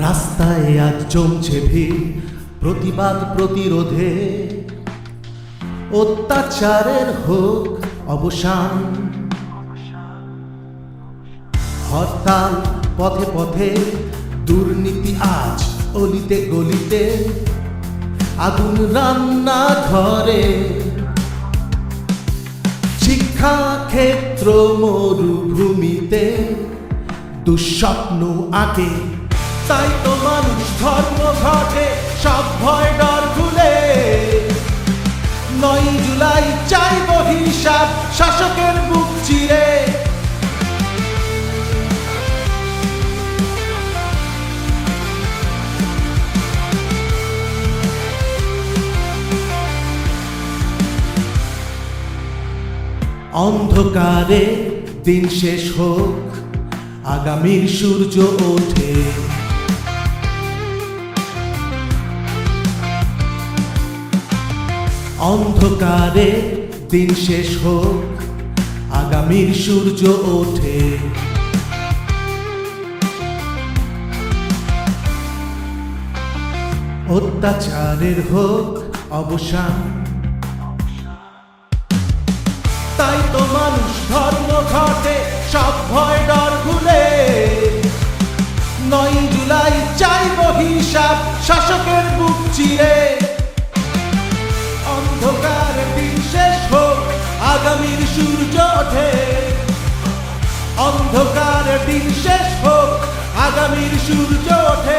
রাস্তায় আজ জমছে ভিড়, প্রতিবাদ, প্রতিরোধে। অত্যাচারের হোক অবসান। হরতাল পথে পথে, দুর্নীতি আজ অলিতে গলিতে। আগুন রান্না ঘরে শিক্ষা ক্ষেত্র মরুভূমিতে। দুঃস্বপ্ন আঁকে তাই তো মানুষ ধর্ম ঘটে, সব ভয় ডর ভুলে। নয় জুলাই চাইব হিসাব শাসকের বুক চিরে। অন্ধকারে দিন শেষ হোক, আগামীর সূর্য ওঠে। অন্ধকারে দিন শেষ হোক, আগামীর সূর্য ওঠে। অত্যাচারের হোক অবসান। তাই তো মানুষ ধর্ম ঘটে, সব ভয় ডর ভুলে। নয় জুলাই চাইব হিসাব, শাসকের বুক চিরে। আগামীর সূর্য ওঠে। অন্ধকার দিন শেষ হোক আগামীর সূর্য ওঠে।